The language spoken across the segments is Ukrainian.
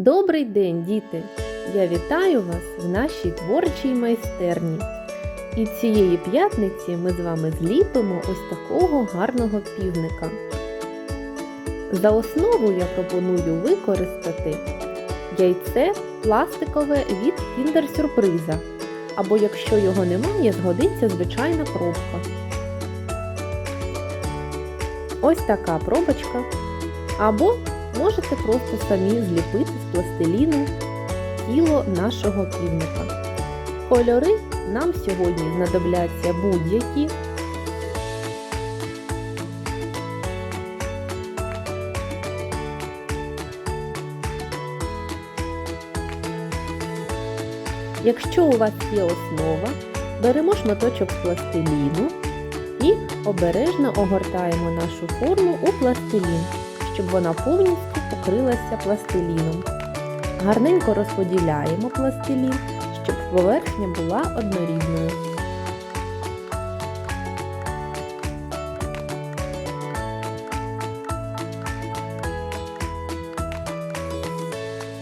Добрий день, діти! Я вітаю вас в нашій творчій майстерні. І цієї п'ятниці ми з вами зліпимо ось такого гарного півника. За основу я пропоную використати яйце пластикове від Kinder Сюрприза. Або якщо його немає, згодиться звичайна пробка. Ось така пробочка. Або можете просто самі зліпити пластиліну тіло нашого півника. Кольори нам сьогодні знадобляться будь-які. Якщо у вас є основа, беремо шматочок пластиліну і обережно огортаємо нашу форму у пластилін, щоб вона повністю покрилася пластиліном. Гарненько розподіляємо пластилін, щоб поверхня була однорідною.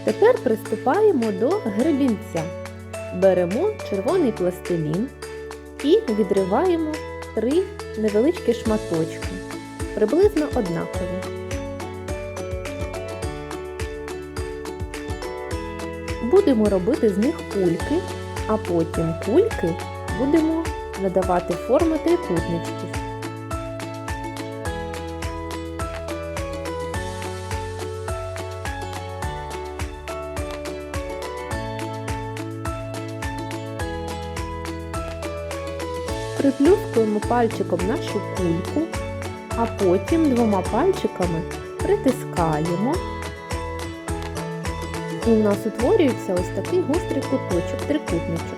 Тепер приступаємо до гребінця. Беремо червоний пластилін і відриваємо три невеличкі шматочки, приблизно однакові. Будемо робити з них кульки, а потім кульки будемо надавати форми трикутничків. Приплюскуємо пальчиком нашу кульку, а потім двома пальчиками притискаємо. І у нас утворюється ось такий гострий куточок, трикутничок.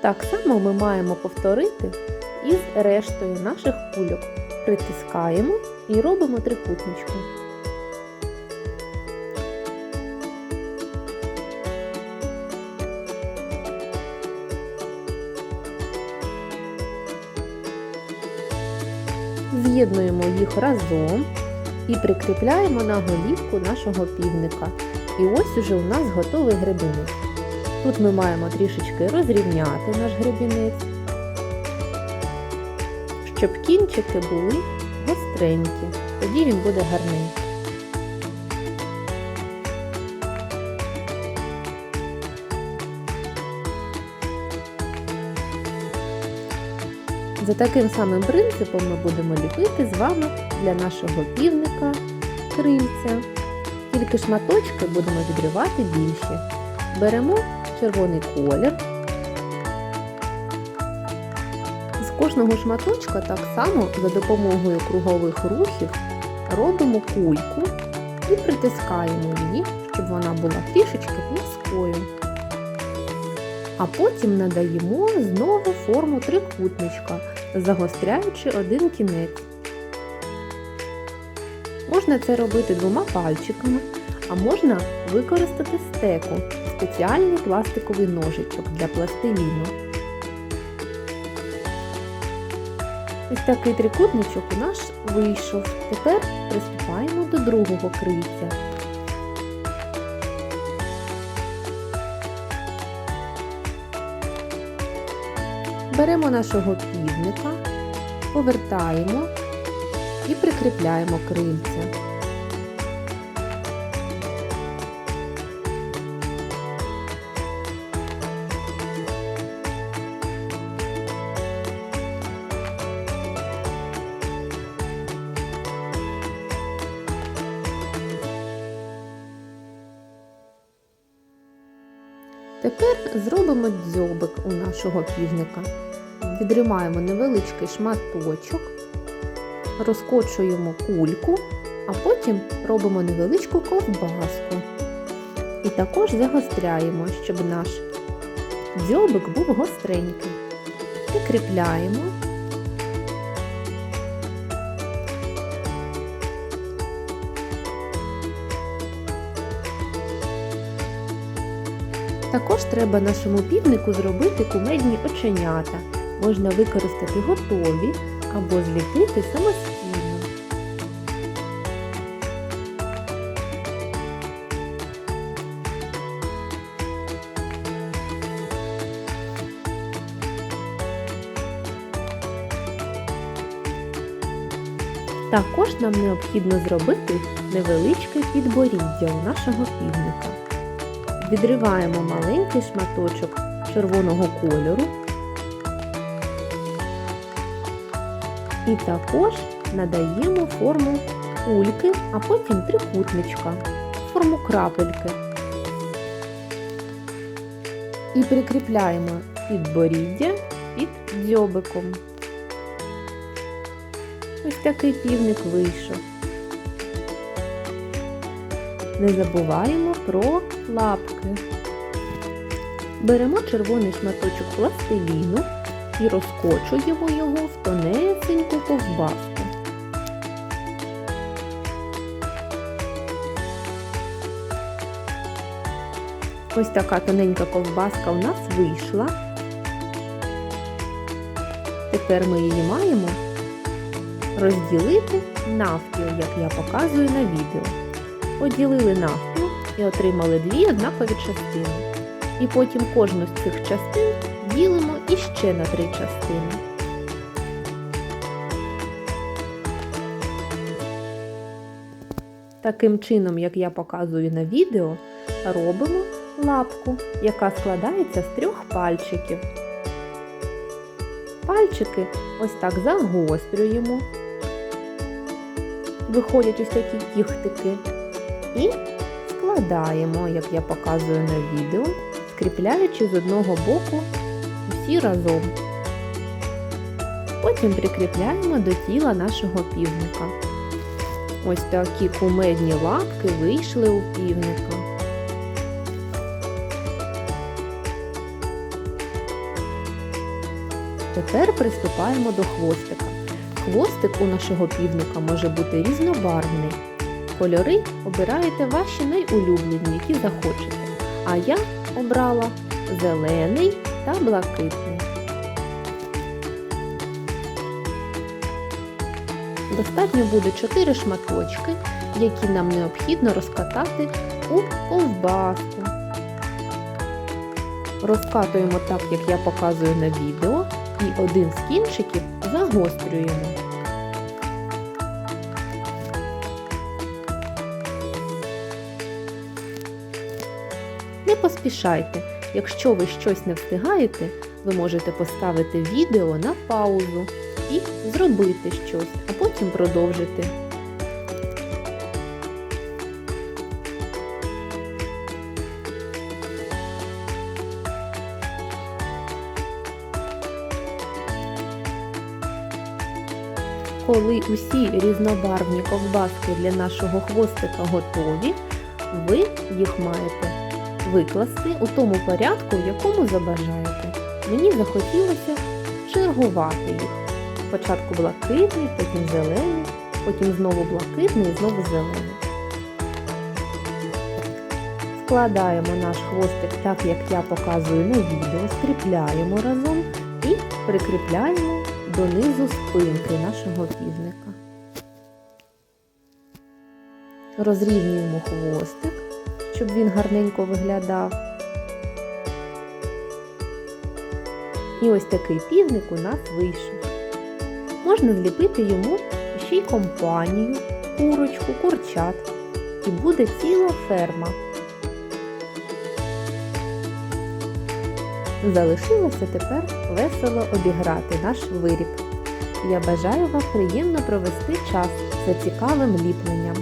Так само ми маємо повторити із рештою наших кульок. Притискаємо і робимо трикутничку. З'єднуємо їх разом і прикріпляємо на голівку нашого півника. І ось уже у нас готовий гребінець. Тут ми маємо трішечки розрівняти наш гребінець, щоб кінчики були гостренькі, тоді він буде гарненький. За таким самим принципом ми будемо ліпити з вами для нашого півника крильця. Тільки шматочки будемо відривати більші. Беремо червоний колір. З кожного шматочка так само за допомогою кругових рухів робимо кульку і притискаємо її, щоб вона була трішечки плоскою. А потім надаємо знову форму трикутничка, загостряючи один кінець. Можна це робити двома пальчиками, а можна використати стеку, спеціальний пластиковий ножичок для пластиліну. Ось такий трикутничок у нас вийшов. Тепер приступаємо до другого крильця. Беремо нашого півника, повертаємо і прикріпляємо крильця. Тепер зробимо дзьобик у нашого півника. Відримаємо невеличкий шматочок, розкочуємо кульку, а потім робимо невеличку ковбаску. І також загостряємо, щоб наш дзьобик був гостренький. Прикріпляємо. Також треба нашому півнику зробити кумедні оченята. можна використати готові або зліпити самостійно. Також нам необхідно зробити невеличке підборіддя у нашого півника. Відриваємо маленький шматочок червоного кольору і також надаємо форму кульки, а потім трикутничка, форму крапельки. І прикріпляємо підборіддя під дзьобиком. Ось такий півник вийшов. Не забуваємо про лапки. Беремо червоний шматочок пластиліну і розкочуємо його в тонесеньку ковбаску. Ось така тоненька ковбаска у нас вийшла. Тепер ми її маємо розділити навпіл, як я показую на відео. Поділили навпіл і отримали дві однакові частини. І потім кожну з цих частин ділимо іще на три частини. Таким чином, як я показую на відео, робимо лапку, яка складається з трьох пальчиків. Пальчики ось так загострюємо, виходять ось такі кіхтики, і складаємо, як я показую на відео, скріпляючи з одного боку всі разом. Потім прикріпляємо до тіла нашого півника. Ось такі кумедні лапки вийшли у півника. Тепер приступаємо до хвостика. Хвостик у нашого півника може бути різнобарвний. Кольори обираєте ваші найулюблені, які захочете. А я обрала зелений та блакитний. Достатньо буде 4 шматочки, які нам необхідно розкатати у ковбаску. Розкатуємо так, як я показую на відео, і один з кінчиків загострюємо. Поспішайте. Якщо ви щось не встигаєте, ви можете поставити відео на паузу і зробити щось, а потім продовжити. Коли усі різнобарвні ковбаски для нашого хвостика готові, ви їх маєте викласти у тому порядку, в якому забажаєте. Мені захотілося чергувати їх. Спочатку блакитний, потім зелений, потім знову блакитний і знову зелений. Складаємо наш хвостик так, як я показую на відео, скріпляємо разом і прикріпляємо донизу спинки нашого півника. Розрівнюємо хвостик, щоб він гарненько виглядав. І ось такий півник у нас вийшов. Можна зліпити йому ще й компанію, курочку, курчат. І буде ціла ферма. Залишилося тепер весело обіграти наш виріб. Я бажаю вам приємно провести час за цікавим ліпленням.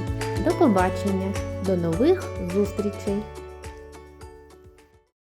До побачення, до нових зустрічей!